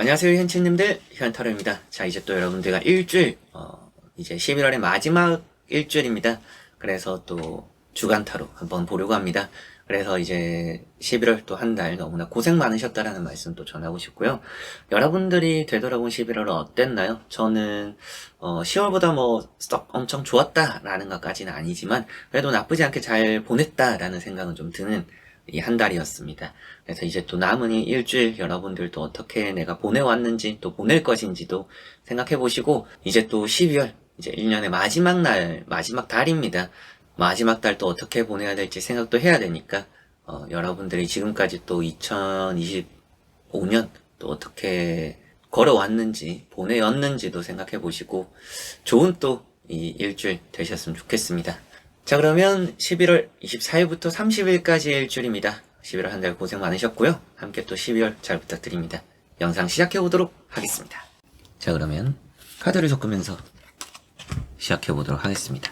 안녕하세요 현치님들 현타로입니다. 자 이제 또 여러분들과 일주일 어, 이제 11월의 마지막 일주일입니다. 그래서 또 주간 타로 한번 보려고 합니다. 그래서 이제 11월 또 한 달 너무나 고생 많으셨다라는 말씀 또 전하고 싶고요. 여러분들이 되돌아본 11월은 어땠나요? 저는 어, 10월보다 뭐 썩 엄청 좋았다라는 것까지는 아니지만 그래도 나쁘지 않게 잘 보냈다라는 생각은 좀 드는 이 한 달이었습니다. 그래서 이제 또 남은 이 일주일 여러분들도 어떻게 내가 보내왔는지 또 보낼 것인지도 생각해 보시고 이제 또 12월 이제 1년의 마지막 날 마지막 달입니다. 마지막 달 또 어떻게 보내야 될지 생각도 해야 되니까 어, 여러분들이 지금까지 또 2025년 또 어떻게 걸어왔는지 보내었는지도 생각해 보시고 좋은 또 이 일주일 되셨으면 좋겠습니다. 자 그러면 11월 24일부터 30일까지의 일주일입니다. 11월 한 달 고생 많으셨고요. 함께 또 12월 잘 부탁드립니다. 영상 시작해 보도록 하겠습니다. 자 그러면 카드를 섞으면서 시작해 보도록 하겠습니다.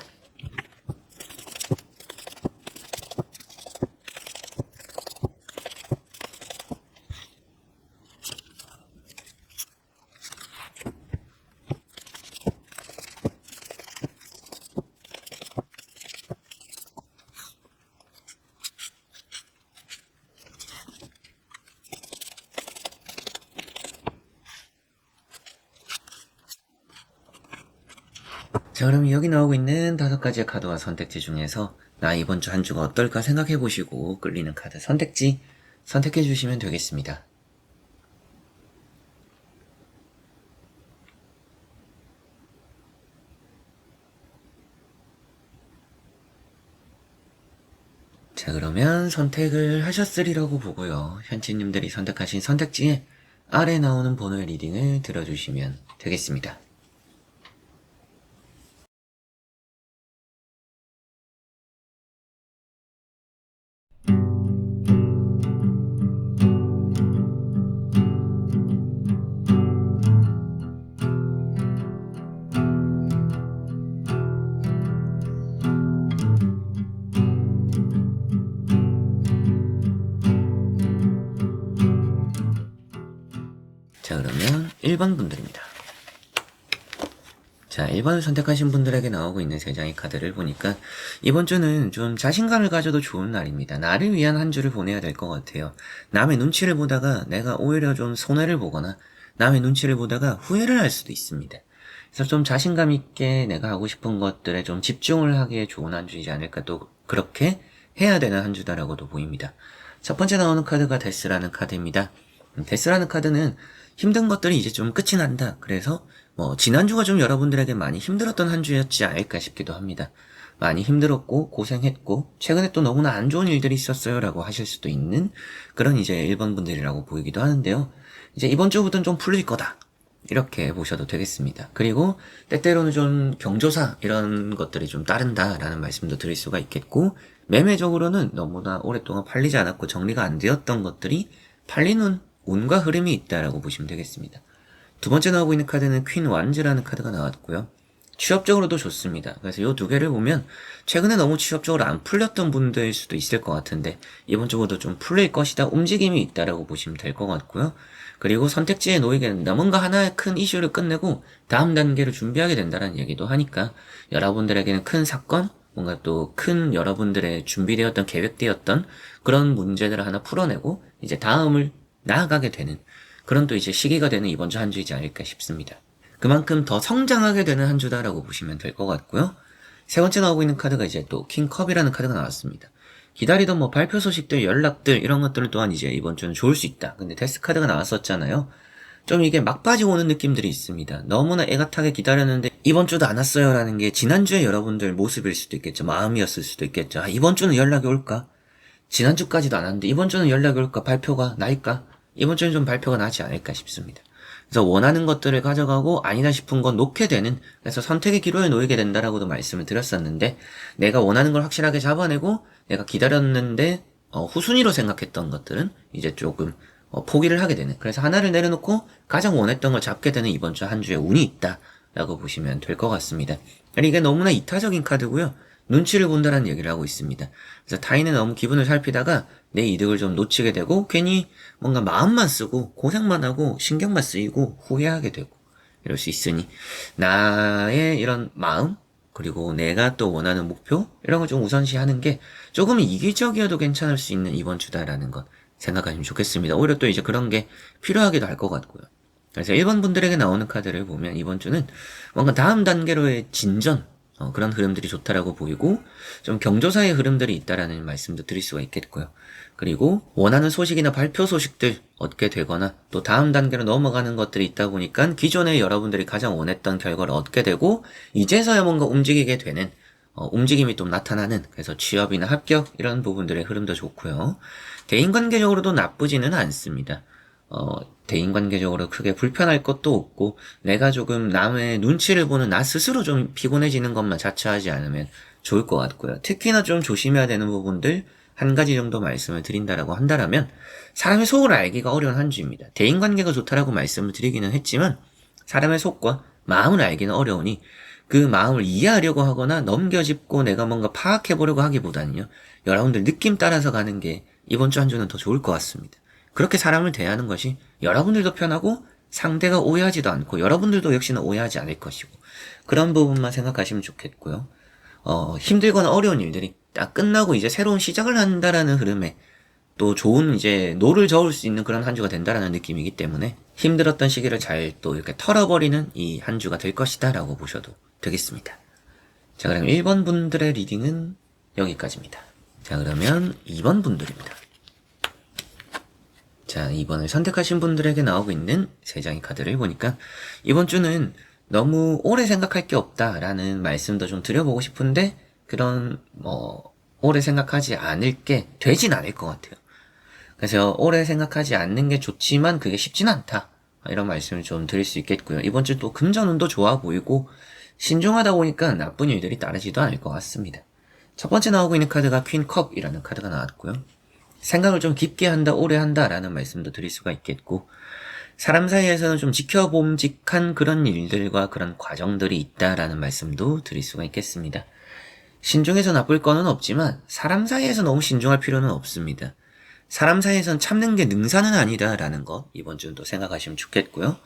자, 그럼 여기 나오고 있는 다섯 가지의 카드와 선택지 중에서 나 이번 주 한 주가 어떨까 생각해 보시고 끌리는 카드 선택지 선택해 주시면 되겠습니다. 자, 그러면 선택을 하셨으리라고 보고요. 현지님들이 선택하신 선택지에 아래 나오는 번호의 리딩을 들어주시면 되겠습니다. 1번을 선택하신 분들에게 나오고 있는 세 장의 카드를 보니까 이번 주는 좀 자신감을 가져도 좋은 날입니다. 나를 위한 한 주를 보내야 될 것 같아요. 남의 눈치를 보다가 내가 오히려 좀 손해를 보거나 남의 눈치를 보다가 후회를 할 수도 있습니다. 그래서 좀 자신감 있게 내가 하고 싶은 것들에 좀 집중을 하기에 좋은 한 주이지 않을까 또 그렇게 해야 되는 한 주다라고도 보입니다. 첫 번째 나오는 카드가 데스라는 카드입니다. 음, 데스라는 카드는 힘든 것들이 이제 좀 끝이 난다. 그래서 뭐 지난주가 좀 여러분들에게 많이 힘들었던 한 주였지 않을까 싶기도 합니다. 많이 힘들었고 고생했고 최근에 또 너무나 안 좋은 일들이 있었어요라고 하실 수도 있는 그런 이제 1번 분들이라고 보이기도 하는데요. 이제 이번 주부터는 좀 풀릴 거다. 이렇게 보셔도 되겠습니다. 그리고 때때로는 좀 경조사 이런 것들이 좀 따른다라는 말씀도 드릴 수가 있겠고 매매적으로는 너무나 오랫동안 팔리지 않았고 정리가 안 되었던 것들이 팔리는 운과 흐름이 있다라고 보시면 되겠습니다. 두 번째 나오고 있는 카드는 퀸 완즈라는 카드가 나왔고요. 취업적으로도 좋습니다. 그래서 이 두 개를 보면 최근에 너무 취업적으로 안 풀렸던 분들일 수도 있을 것 같은데 이번 주부터 좀 풀릴 것이다 움직임이 있다라고 보시면 될 것 같고요. 그리고 선택지에 놓이게 된다. 뭔가 하나의 큰 이슈를 끝내고 다음 단계를 준비하게 된다는 얘기도 하니까 여러분들에게는 큰 사건, 뭔가 또 큰 여러분들의 준비되었던 계획되었던 그런 문제들을 하나 풀어내고 이제 다음을 나아가게 되는 그런 또 이제 시기가 되는 이번 주 한 주이지 않을까 싶습니다. 그만큼 더 성장하게 되는 한 주다라고 보시면 될 것 같고요. 세 번째 나오고 있는 카드가 이제 또 킹컵이라는 카드가 나왔습니다. 기다리던 뭐 발표 소식들, 연락들 이런 것들 또한 이제 이번 주는 좋을 수 있다. 근데 테스트 카드가 나왔었잖아요. 좀 이게 막 빠지고 오는 느낌들이 있습니다. 너무나 애가타게 기다렸는데 이번 주도 안 왔어요 라는 게 지난주에 여러분들 모습일 수도 있겠죠. 마음이었을 수도 있겠죠. 아, 이번 주는 연락이 올까? 지난주까지도 안 왔는데 이번 주는 연락이 올까? 발표가 날까? 이번 주는 좀 발표가 나지 않을까 싶습니다. 그래서 원하는 것들을 가져가고 아니다 싶은 건 놓게 되는 그래서 선택의 기로에 놓이게 된다라고도 말씀을 드렸었는데 내가 원하는 걸 확실하게 잡아내고 내가 기다렸는데 어, 후순위로 생각했던 것들은 이제 조금 어, 포기를 하게 되는 그래서 하나를 내려놓고 가장 원했던 걸 잡게 되는 이번 주 한 주에 운이 있다라고 보시면 될 것 같습니다. 이게 너무나 이타적인 카드고요. 눈치를 본다라는 얘기를 하고 있습니다. 그래서 타인의 너무 기분을 살피다가 내 이득을 좀 놓치게 되고 괜히 뭔가 마음만 쓰고 고생만 하고 신경만 쓰이고 후회하게 되고 이럴 수 있으니 나의 이런 마음 그리고 내가 또 원하는 목표 이런 걸 좀 우선시하는 게 조금 이기적이어도 괜찮을 수 있는 이번 주다라는 것 생각하시면 좋겠습니다. 오히려 또 이제 그런 게 필요하기도 할 것 같고요. 그래서 1번 분들에게 나오는 카드를 보면 이번 주는 뭔가 다음 단계로의 진전 어, 그런 흐름들이 좋다라고 보이고 좀 경조사의 흐름들이 있다라는 말씀도 드릴 수가 있겠고요. 그리고 원하는 소식이나 발표 소식들 얻게 되거나 또 다음 단계로 넘어가는 것들이 있다 보니까 기존에 여러분들이 가장 원했던 결과를 얻게 되고 이제서야 뭔가 움직이게 되는 어, 움직임이 좀 나타나는 그래서 취업이나 합격 이런 부분들의 흐름도 좋고요. 대인관계적으로도 나쁘지는 않습니다. 어, 대인관계적으로 크게 불편할 것도 없고 내가 조금 남의 눈치를 보는 나 스스로 좀 피곤해지는 것만 자처하지 않으면 좋을 것 같고요. 특히나 좀 조심해야 되는 부분들 한 가지 정도 말씀을 드린다라고 한다라면 사람의 속을 알기가 어려운 한 주입니다. 대인관계가 좋다라고 말씀을 드리기는 했지만 사람의 속과 마음을 알기는 어려우니 그 마음을 이해하려고 하거나 넘겨짚고 내가 뭔가 파악해보려고 하기보다는요. 여러분들 느낌 따라서 가는 게 이번 주 한 주는 더 좋을 것 같습니다. 그렇게 사람을 대하는 것이 여러분들도 편하고 상대가 오해하지도 않고 여러분들도 역시나 오해하지 않을 것이고 그런 부분만 생각하시면 좋겠고요. 어, 힘들거나 어려운 일들이 딱 끝나고 이제 새로운 시작을 한다라는 흐름에 또 좋은 이제 노를 저을 수 있는 그런 한 주가 된다라는 느낌이기 때문에 힘들었던 시기를 잘 또 이렇게 털어버리는 이 한 주가 될 것이다 라고 보셔도 되겠습니다. 자 그럼 1번 분들의 리딩은 여기까지입니다. 자 그러면 2번 분들입니다. 자, 이번을 선택하신 분들에게 나오고 있는 세 장의 카드를 보니까 이번 주는 너무 오래 생각할 게 없다라는 말씀도 좀 드려보고 싶은데 그런 뭐 오래 생각하지 않을 게 되진 않을 것 같아요. 그래서 오래 생각하지 않는 게 좋지만 그게 쉽진 않다. 이런 말씀을 좀 드릴 수 있겠고요. 이번 주 또 금전운도 좋아 보이고 신중하다 보니까 나쁜 일들이 따르지도 않을 것 같습니다. 첫 번째 나오고 있는 카드가 퀸컵이라는 카드가 나왔고요. 생각을 좀 깊게 한다, 오래 한다라는 말씀도 드릴 수가 있겠고, 사람 사이에서는 좀 지켜봄직한 그런 일들과 그런 과정들이 있다라는 말씀도 드릴 수가 있겠습니다. 신중해서 나쁠 거는 없지만, 사람 사이에서 너무 신중할 필요는 없습니다. 사람 사이에선 참는 게 능사는 아니다라는 거, 이번 주는 또 생각하시면 좋겠고요.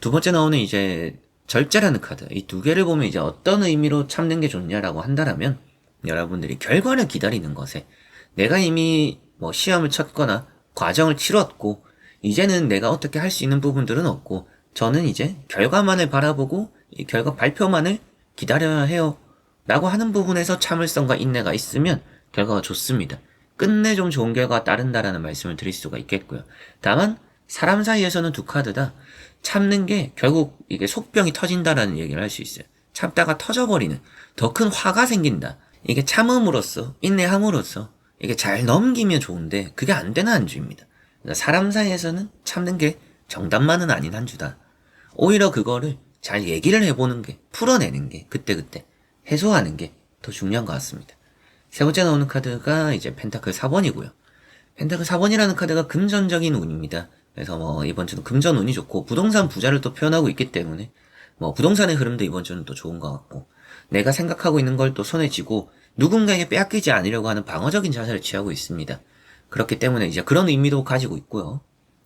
두 번째 나오는 이제, 절제라는 카드. 이 두 개를 보면 이제 어떤 의미로 참는 게 좋냐라고 한다라면, 여러분들이 결과를 기다리는 것에, 내가 이미 뭐 시험을 쳤거나 과정을 치렀고 이제는 내가 어떻게 할 수 있는 부분들은 없고 저는 이제 결과만을 바라보고 이 결과 발표만을 기다려야 해요. 라고 하는 부분에서 참을성과 인내가 있으면 결과가 좋습니다. 끝내 좀 좋은 결과가 따른다라는 말씀을 드릴 수가 있겠고요. 다만 사람 사이에서는 두 카드다. 참는 게 결국 이게 속병이 터진다라는 얘기를 할 수 있어요. 참다가 터져버리는 더 큰 화가 생긴다. 이게 참음으로써 인내함으로써 이게 잘 넘기면 좋은데 그게 안 되는 한 주입니다. 그러니까 사람 사이에서는 참는 게 정답만은 아닌 한 주다. 오히려 그거를 잘 얘기를 해보는 게 풀어내는 게 그때그때 해소하는 게 더 중요한 것 같습니다. 세 번째 나오는 카드가 이제 펜타클 4번이고요. 펜타클 4번이라는 카드가 금전적인 운입니다. 그래서 뭐 이번 주는 금전 운이 좋고 부동산 부자를 또 표현하고 있기 때문에 뭐 부동산의 흐름도 이번 주는 또 좋은 것 같고 내가 생각하고 있는 걸 또 손에 쥐고 누군가에게 빼앗기지 않으려고 하는 방어적인 자세를 취하고 있습니다. 그렇기 때문에 이제 그런 의미도 가지고 있고요.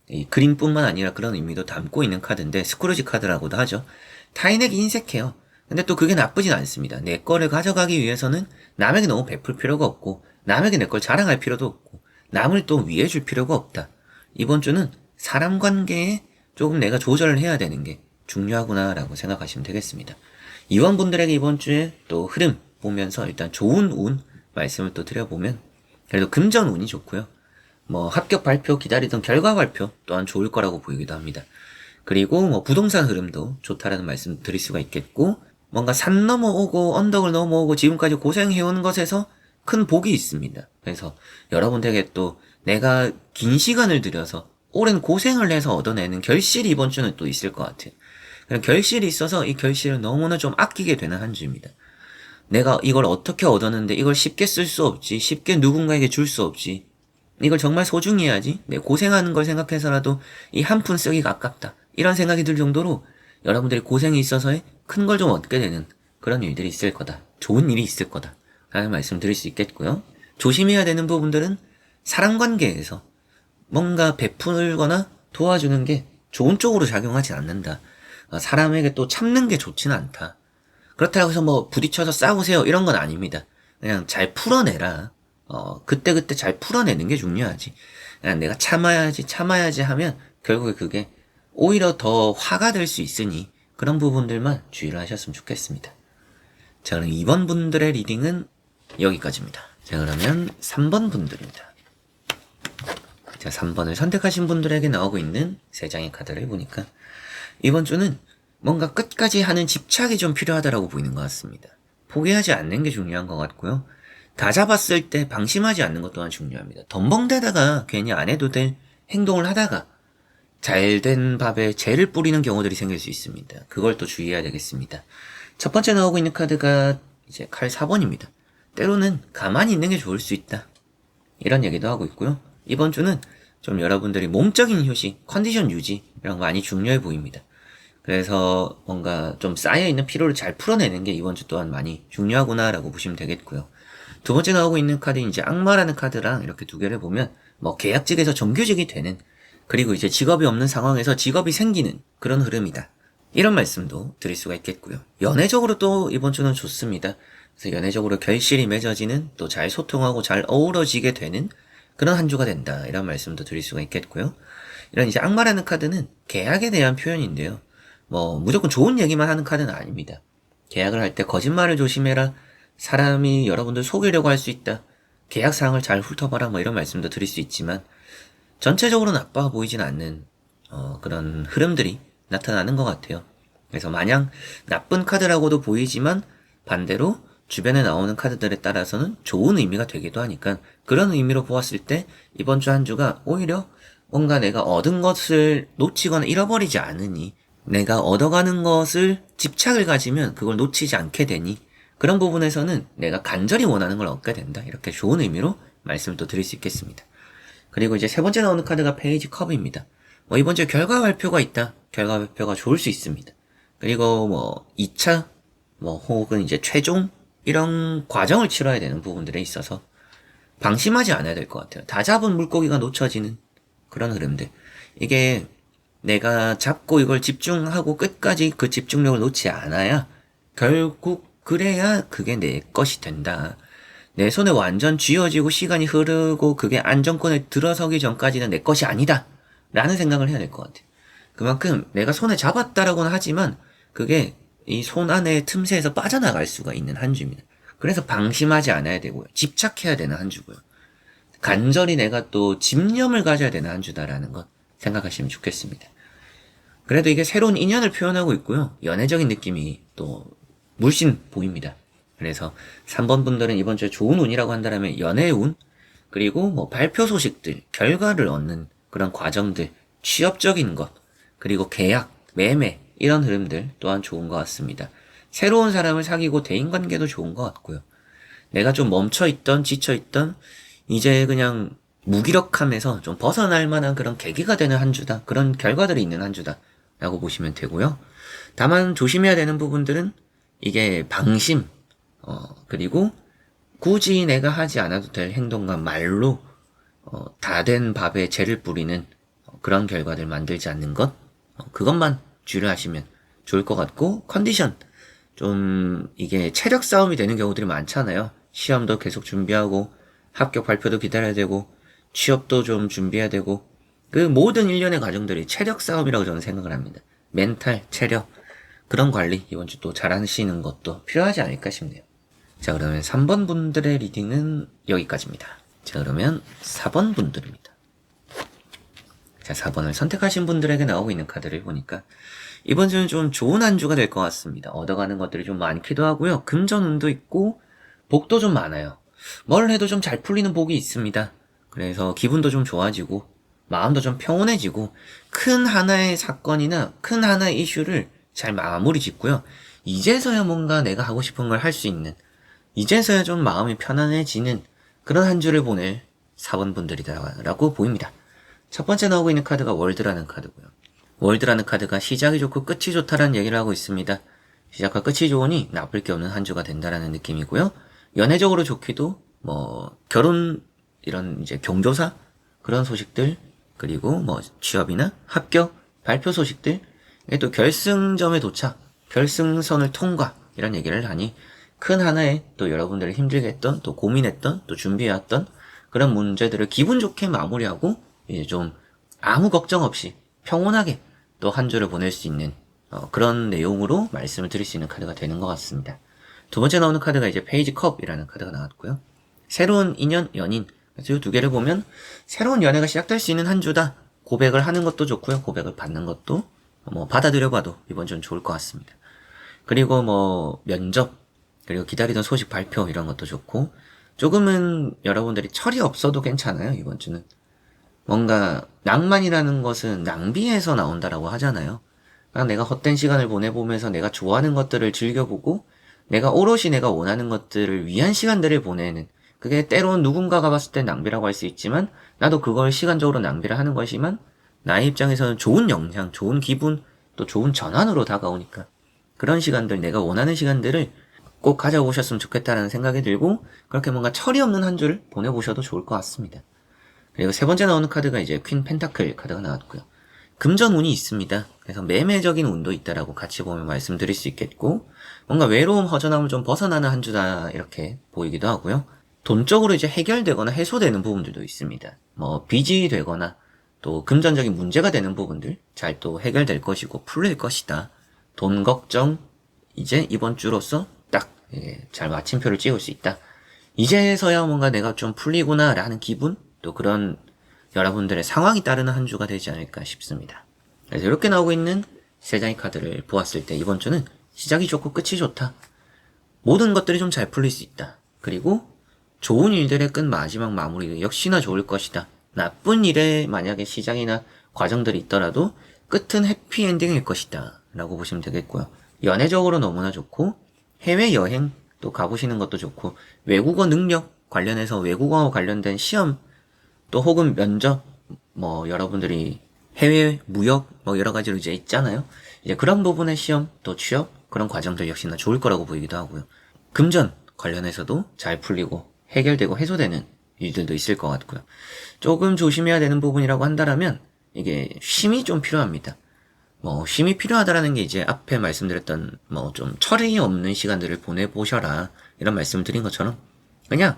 이 그림뿐만 아니라 그런 의미도 담고 있는 카드인데 스크루지 카드라고도 하죠. 타인에게 인색해요. 근데 또 그게 나쁘진 않습니다. 내 거를 가져가기 위해서는 남에게 너무 베풀 필요가 없고 남에게 내 걸 자랑할 필요도 없고 남을 또 위해 줄 필요가 없다. 이번 주는 사람 관계에 조금 내가 조절을 해야 되는 게 중요하구나라고 생각하시면 되겠습니다. 이원 분들에게 이번 주에 또 흐름 보면서 일단 좋은 운 말씀을 또 드려보면 그래도 금전 운이 좋고요. 뭐 합격 발표 기다리던 결과 발표 또한 좋을 거라고 보이기도 합니다. 그리고 뭐 부동산 흐름도 좋다라는 말씀 드릴 수가 있겠고 뭔가 산 넘어오고 언덕을 넘어오고 지금까지 고생해온 것에서 큰 복이 있습니다. 그래서 여러분들에게 또 내가 긴 시간을 들여서 오랜 고생을 해서 얻어내는 결실이 이번 주는 또 있을 것 같아요. 결실이 있어서 이 결실을 너무나 좀 아끼게 되는 한 주입니다. 내가 이걸 어떻게 얻었는데 이걸 쉽게 쓸 수 없지. 쉽게 누군가에게 줄 수 없지. 이걸 정말 소중히 해야지. 내 고생하는 걸 생각해서라도 이 한 푼 쓰기가 아깝다. 이런 생각이 들 정도로 여러분들이 고생이 있어서큰 걸 좀 얻게 되는 그런 일들이 있을 거다. 좋은 일이 있을 거다. 라는 말씀 드릴 수 있겠고요. 조심해야 되는 부분들은 사람 관계에서 뭔가 베풀거나 도와주는 게 좋은 쪽으로 작용하지 않는다. 어, 사람에게 또 참는 게 좋지는 않다. 그렇다고 해서 뭐 부딪혀서 싸우세요 이런 건 아닙니다. 그냥 잘 풀어내라. 어, 그때그때 잘 풀어내는 게 중요하지. 그냥 내가 참아야지, 참아야지 하면 결국에 그게 오히려 더 화가 될 수 있으니 그런 부분들만 주의를 하셨으면 좋겠습니다. 자, 그럼 2번 분들의 리딩은 여기까지입니다. 자, 그러면 3번 분들입니다. 자, 3번을 선택하신 분들에게 나오고 있는 3장의 카드를 보니까 이번 주는 뭔가 끝까지 하는 집착이 좀 필요하다라고 보이는 것 같습니다. 포기하지 않는 게 중요한 것 같고요. 다 잡았을 때 방심하지 않는 것 또한 중요합니다. 덤벙대다가 괜히 안 해도 될 행동을 하다가 잘된 밥에 재를 뿌리는 경우들이 생길 수 있습니다. 그걸 또 주의해야 되겠습니다. 첫 번째 나오고 있는 카드가 이제 칼 4번입니다. 때로는 가만히 있는 게 좋을 수 있다. 이런 얘기도 하고 있고요. 이번 주는 좀 여러분들이 몸적인 휴식, 컨디션 유지 이런 거 많이 중요해 보입니다. 그래서 뭔가 좀 쌓여있는 피로를 잘 풀어내는 게 이번 주 또한 많이 중요하구나라고 보시면 되겠고요. 두 번째 나오고 있는 카드는 이제 악마라는 카드랑 이렇게 두 개를 보면 뭐 계약직에서 정규직이 되는 그리고 이제 직업이 없는 상황에서 직업이 생기는 그런 흐름이다. 이런 말씀도 드릴 수가 있겠고요. 연애적으로 또 이번 주는 좋습니다. 그래서 연애적으로 결실이 맺어지는 또 잘 소통하고 잘 어우러지게 되는 그런 한 주가 된다. 이런 말씀도 드릴 수가 있겠고요. 이런 이제 악마라는 카드는 계약에 대한 표현인데요. 뭐 무조건 좋은 얘기만 하는 카드는 아닙니다. 계약을 할 때 거짓말을 조심해라. 사람이 여러분들 속이려고 할 수 있다. 계약 사항을 잘 훑어봐라. 뭐 이런 말씀도 드릴 수 있지만 전체적으로 나빠 보이진 않는 어, 그런 흐름들이 나타나는 것 같아요. 그래서 마냥 나쁜 카드라고도 보이지만 반대로 주변에 나오는 카드들에 따라서는 좋은 의미가 되기도 하니까 그런 의미로 보았을 때 이번 주 한 주가 오히려 뭔가 내가 얻은 것을 놓치거나 잃어버리지 않으니 내가 얻어가는 것을 집착을 가지면 그걸 놓치지 않게 되니 그런 부분에서는 내가 간절히 원하는 걸 얻게 된다. 이렇게 좋은 의미로 말씀을 또 드릴 수 있겠습니다. 그리고 이제 세 번째 나오는 카드가 페이지 컵입니다. 뭐 이번 주에 결과 발표가 있다. 결과 발표가 좋을 수 있습니다. 그리고 뭐 2차 뭐 혹은 이제 최종 이런 과정을 치러야 되는 부분들에 있어서 방심하지 않아야 될 것 같아요. 다 잡은 물고기가 놓쳐지는 그런 흐름들. 이게 내가 잡고 이걸 집중하고 끝까지 그 집중력을 놓지 않아야 결국 그래야 그게 내 것이 된다. 내 손에 완전 쥐어지고 시간이 흐르고 그게 안정권에 들어서기 전까지는 내 것이 아니다. 라는 생각을 해야 될 것 같아요. 그만큼 내가 손에 잡았다라고는 하지만 그게 이 손 안에 틈새에서 빠져나갈 수가 있는 한 주입니다. 그래서 방심하지 않아야 되고요. 집착해야 되는 한 주고요. 간절히 내가 또 집념을 가져야 되는 한 주다라는 것 생각하시면 좋겠습니다. 그래도 이게 새로운 인연을 표현하고 있고요. 연애적인 느낌이 또 물씬 보입니다. 그래서 3번 분들은 이번 주에 좋은 운이라고 한다면 연애 운, 그리고 뭐 발표 소식들, 결과를 얻는 그런 과정들, 취업적인 것, 그리고 계약, 매매, 이런 흐름들 또한 좋은 것 같습니다. 새로운 사람을 사귀고 대인관계도 좋은 것 같고요. 내가 좀 멈춰있던, 지쳐있던, 이제 그냥 무기력함에서 좀 벗어날 만한 그런 계기가 되는 한 주다. 그런 결과들이 있는 한 주다. 라고 보시면 되고요. 다만 조심해야 되는 부분들은 이게 방심, 어, 그리고 굳이 내가 하지 않아도 될 행동과 말로 어, 다 된 밥에 재를 뿌리는 그런 결과들 만들지 않는 것 어, 그것만 주의하시면 좋을 것 같고 컨디션 좀 이게 체력 싸움이 되는 경우들이 많잖아요. 시험도 계속 준비하고 합격 발표도 기다려야 되고 취업도 좀 준비해야 되고 그 모든 일련의 과정들이 체력 싸움이라고 저는 생각을 합니다. 멘탈, 체력 그런 관리 이번 주 또 잘하시는 것도 필요하지 않을까 싶네요. 자 그러면 3번 분들의 리딩은 여기까지입니다. 자 그러면 4번 분들입니다. 자 4번을 선택하신 분들에게 나오고 있는 카드를 보니까 이번 주는 좀 좋은 한 주가 될 것 같습니다. 얻어가는 것들이 좀 많기도 하고요. 금전운도 있고 복도 좀 많아요. 뭘 해도 좀 잘 풀리는 복이 있습니다. 그래서 기분도 좀 좋아지고 마음도 좀 평온해지고 큰 하나의 사건이나 큰 하나의 이슈를 잘 마무리 짓고요. 이제서야 뭔가 내가 하고 싶은 걸 할 수 있는 이제서야 좀 마음이 편안해지는 그런 한 주를 보낼 4번 분들이다라고 보입니다. 첫 번째 나오고 있는 카드가 월드라는 카드고요. 월드라는 카드가 시작이 좋고 끝이 좋다라는 얘기를 하고 있습니다. 시작과 끝이 좋으니 나쁠 게 없는 한 주가 된다라는 느낌이고요. 연애적으로 좋기도 뭐 결혼 이런 이제 경조사 그런 소식들 그리고 뭐 취업이나 합격 발표 소식들 이게 또 결승점에 도착 결승선을 통과 이런 얘기를 하니 큰 하나의 또 여러분들이 힘들게 했던 또 고민했던 또 준비해왔던 그런 문제들을 기분 좋게 마무리하고 이제 좀 아무 걱정 없이 평온하게 또 한 주를 보낼 수 있는 어, 그런 내용으로 말씀을 드릴 수 있는 카드가 되는 것 같습니다. 두 번째 나오는 카드가 이제 페이지 컵이라는 카드가 나왔고요. 새로운 인연, 연인. 그래서 이 두 개를 보면 새로운 연애가 시작될 수 있는 한 주다. 고백을 하는 것도 좋고요. 고백을 받는 것도 뭐 받아들여봐도 이번 주는 좋을 것 같습니다. 그리고 뭐 면접, 그리고 기다리던 소식 발표 이런 것도 좋고 조금은 여러분들이 철이 없어도 괜찮아요. 이번 주는. 뭔가 낭만이라는 것은 낭비에서 나온다라고 하잖아요. 그러니까 내가 헛된 시간을 보내보면서 내가 좋아하는 것들을 즐겨보고 내가 오롯이 내가 원하는 것들을 위한 시간들을 보내는 그게 때론 누군가가 봤을 땐 낭비라고 할 수 있지만 나도 그걸 시간적으로 낭비를 하는 것이지만 나의 입장에서는 좋은 영향, 좋은 기분, 또 좋은 전환으로 다가오니까 그런 시간들, 내가 원하는 시간들을 꼭 가져오셨으면 좋겠다는 생각이 들고 그렇게 뭔가 철이 없는 한 주를 보내보셔도 좋을 것 같습니다. 그리고 세 번째 나오는 카드가 이제 퀸 펜타클 카드가 나왔고요. 금전 운이 있습니다. 그래서 매매적인 운도 있다라고 같이 보면 말씀드릴 수 있겠고 뭔가 외로움 허전함을 좀 벗어나는 한 주다 이렇게 보이기도 하고요. 돈적으로 이제 해결되거나 해소되는 부분들도 있습니다. 뭐 빚이 되거나 또 금전적인 문제가 되는 부분들 잘 또 해결될 것이고 풀릴 것이다. 돈 걱정 이제 이번 주로서 딱잘 마침표를 찍을 수 있다. 이제서야 뭔가 내가 좀 풀리구나라는 기분 또 그런 여러분들의 상황이 따르는 한 주가 되지 않을까 싶습니다. 그래서 이렇게 나오고 있는 세 장의 카드를 보았을 때 이번 주는 시작이 좋고 끝이 좋다. 모든 것들이 좀 잘 풀릴 수 있다. 그리고 좋은 일들의 끝 마지막 마무리도 역시나 좋을 것이다. 나쁜 일의 만약에 시작이나 과정들이 있더라도 끝은 해피엔딩일 것이다. 라고 보시면 되겠고요. 연애적으로 너무나 좋고 해외여행 또 가보시는 것도 좋고 외국어 능력 관련해서 외국어와 관련된 시험 또 혹은 면접 뭐 여러분들이 해외 무역 뭐 여러 가지로 이제 있잖아요. 이제 그런 부분의 시험 또 취업 그런 과정들 역시나 좋을 거라고 보이기도 하고요. 금전 관련해서도 잘 풀리고 해결되고 해소되는 일들도 있을 것 같고요. 조금 조심해야 되는 부분이라고 한다라면 이게 쉼이 좀 필요합니다. 뭐 쉼이 필요하다라는 게 이제 앞에 말씀드렸던 뭐 좀 철이 없는 시간들을 보내보셔라 이런 말씀을 드린 것처럼 그냥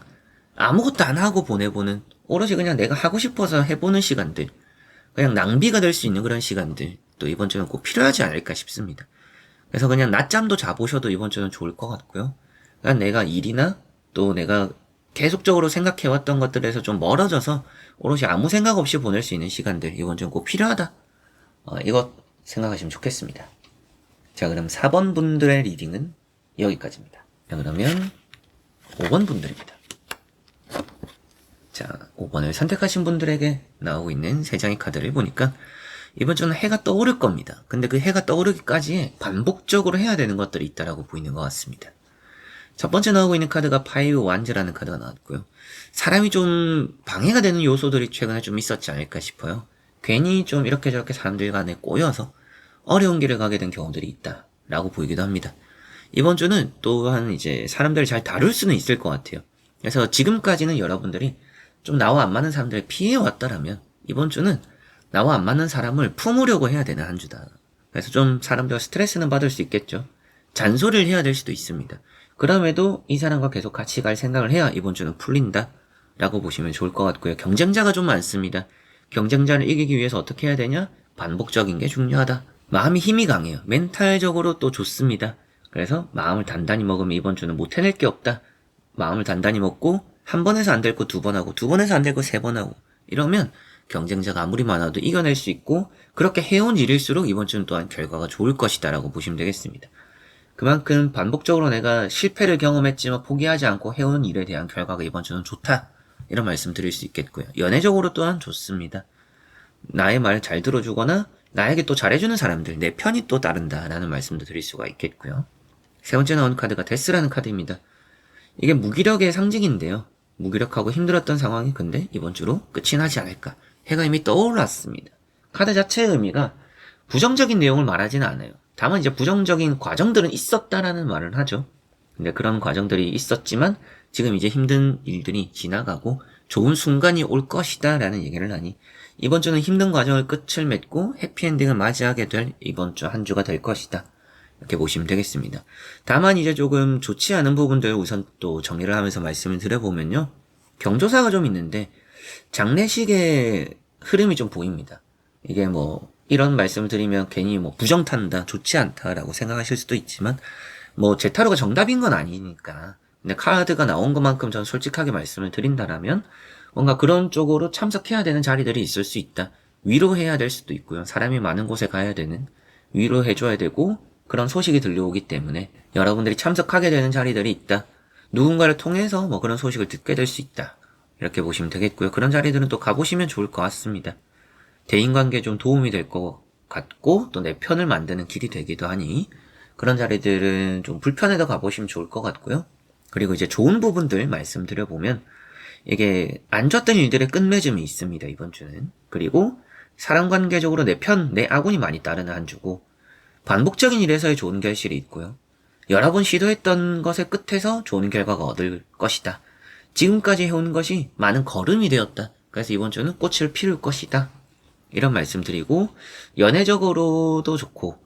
아무것도 안 하고 보내보는 오로지 그냥 내가 하고 싶어서 해보는 시간들 그냥 낭비가 될 수 있는 그런 시간들 또 이번 주는 꼭 필요하지 않을까 싶습니다. 그래서 그냥 낮잠도 자보셔도 이번 주는 좋을 것 같고요. 그냥 내가 일이나 또 내가 계속적으로 생각해왔던 것들에서 좀 멀어져서 오롯이 아무 생각 없이 보낼 수 있는 시간들 이번 주는 꼭 필요하다. 어, 이것 생각하시면 좋겠습니다. 자 그럼 4번 분들의 리딩은 여기까지입니다. 자 그러면 5번 분들입니다. 자 5번을 선택하신 분들에게 나오고 있는 3장의 카드를 보니까 이번 주는 해가 떠오를 겁니다. 근데 그 해가 떠오르기까지 반복적으로 해야 되는 것들이 있다라고 보이는 것 같습니다. 첫 번째 나오고 있는 카드가 파이브 완즈라는 카드가 나왔고요. 사람이 좀 방해가 되는 요소들이 최근에 좀 있었지 않을까 싶어요. 괜히 좀 이렇게 저렇게 사람들 간에 꼬여서 어려운 길을 가게 된 경우들이 있다라고 보이기도 합니다. 이번 주는 또한 이제 사람들을 잘 다룰 수는 있을 것 같아요. 그래서 지금까지는 여러분들이 좀 나와 안 맞는 사람들을 피해 왔다라면 이번 주는 나와 안 맞는 사람을 품으려고 해야 되는 한 주다. 그래서 좀 사람들 스트레스는 받을 수 있겠죠. 잔소리를 해야 될 수도 있습니다. 그럼에도 이 사람과 계속 같이 갈 생각을 해야 이번 주는 풀린다. 라고 보시면 좋을 것 같고요. 경쟁자가 좀 많습니다. 경쟁자를 이기기 위해서 어떻게 해야 되냐? 반복적인 게 중요하다. 마음이 힘이 강해요. 멘탈적으로 또 좋습니다. 그래서 마음을 단단히 먹으면 이번 주는 못 해낼 게 없다. 마음을 단단히 먹고 한 번에서 안 될 거 두 번 하고 두 번에서 안 될 거 세 번 하고 이러면 경쟁자가 아무리 많아도 이겨낼 수 있고 그렇게 해온 일일수록 이번 주는 또한 결과가 좋을 것이다 라고 보시면 되겠습니다. 그만큼 반복적으로 내가 실패를 경험했지만 포기하지 않고 해오는 일에 대한 결과가 이번 주는 좋다. 이런 말씀 드릴 수 있겠고요. 연애적으로 또한 좋습니다. 나의 말을 잘 들어주거나 나에게 또 잘해주는 사람들, 내 편이 또 따른다 라는 말씀도 드릴 수가 있겠고요. 세 번째 나온 카드가 데스라는 카드입니다. 이게 무기력의 상징인데요. 무기력하고 힘들었던 상황이 근데 이번 주로 끝이 나지 않을까. 해가 이미 떠올랐습니다. 카드 자체의 의미가 부정적인 내용을 말하지는 않아요. 다만 이제 부정적인 과정들은 있었다라는 말을 하죠. 근데 그런 과정들이 있었지만 지금 이제 힘든 일들이 지나가고 좋은 순간이 올 것이다 라는 얘기를 하니 이번 주는 힘든 과정을 끝을 맺고 해피엔딩을 맞이하게 될 이번 주 한 주가 될 것이다. 이렇게 보시면 되겠습니다. 다만 이제 조금 좋지 않은 부분들 우선 또 정리를 하면서 말씀을 드려보면요. 경조사가 좀 있는데 장례식의 흐름이 좀 보입니다. 이게 뭐 이런 말씀을 드리면 괜히 뭐 부정탄다, 좋지 않다라고 생각하실 수도 있지만 뭐 제 타로가 정답인 건 아니니까 근데 카드가 나온 것만큼 전 솔직하게 말씀을 드린다라면 뭔가 그런 쪽으로 참석해야 되는 자리들이 있을 수 있다. 위로해야 될 수도 있고요. 사람이 많은 곳에 가야 되는 위로해줘야 되고 그런 소식이 들려오기 때문에 여러분들이 참석하게 되는 자리들이 있다. 누군가를 통해서 뭐 그런 소식을 듣게 될 수 있다. 이렇게 보시면 되겠고요. 그런 자리들은 또 가보시면 좋을 것 같습니다. 대인관계에 좀 도움이 될 것 같고 또 내 편을 만드는 길이 되기도 하니 그런 자리들은 좀 불편해도 가보시면 좋을 것 같고요. 그리고 이제 좋은 부분들 말씀드려보면 이게 안 좋았던 일들의 끝맺음이 있습니다. 이번 주는. 그리고 사람 관계적으로 내 편, 내 아군이 많이 따르는 한 주고 반복적인 일에서의 좋은 결실이 있고요. 여러 번 시도했던 것의 끝에서 좋은 결과가 얻을 것이다. 지금까지 해온 것이 많은 걸음이 되었다. 그래서 이번 주는 꽃을 피울 것이다. 이런 말씀 드리고, 연애적으로도 좋고,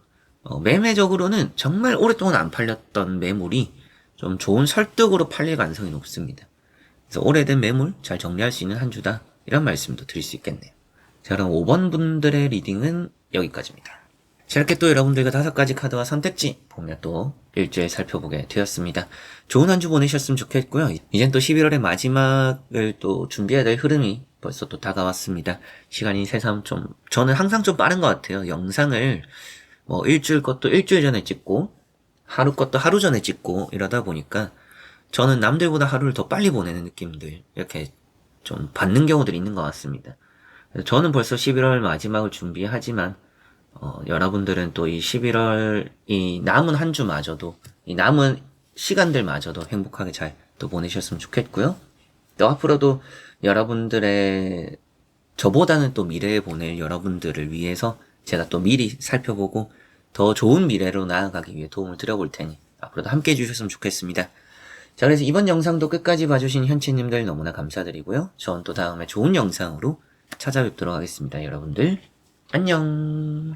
어, 매매적으로는 정말 오랫동안 안 팔렸던 매물이 좀 좋은 설득으로 팔릴 가능성이 높습니다. 그래서 오래된 매물 잘 정리할 수 있는 한 주다. 이런 말씀도 드릴 수 있겠네요. 자, 그럼 5번 분들의 리딩은 여기까지입니다. 자, 이렇게 또 여러분들과 다섯 가지 카드와 선택지 보며 또 일주일 살펴보게 되었습니다. 좋은 한 주 보내셨으면 좋겠고요. 이젠 또 11월의 마지막을 또 준비해야 될 흐름이 벌써 또 다가왔습니다. 시간이 새삼 좀, 저는 항상 좀 빠른 것 같아요. 영상을 뭐 일주일 것도 일주일 전에 찍고, 하루 것도 하루 전에 찍고 이러다 보니까 저는 남들보다 하루를 더 빨리 보내는 느낌들 이렇게 좀 받는 경우들이 있는 것 같습니다. 저는 벌써 11월 마지막을 준비하지만 어, 여러분들은 또 이 11월 이 남은 한 주마저도 이 남은 시간들마저도 행복하게 잘 또 보내셨으면 좋겠고요. 또 앞으로도 여러분들의 저보다는 또 미래에 보낼 여러분들을 위해서 제가 또 미리 살펴보고 더 좋은 미래로 나아가기 위해 도움을 드려볼 테니 앞으로도 함께 해주셨으면 좋겠습니다. 자, 그래서 이번 영상도 끝까지 봐주신 현치님들 너무나 감사드리고요. 전또 다음에 좋은 영상으로 찾아뵙도록 하겠습니다. 여러분들, 안녕!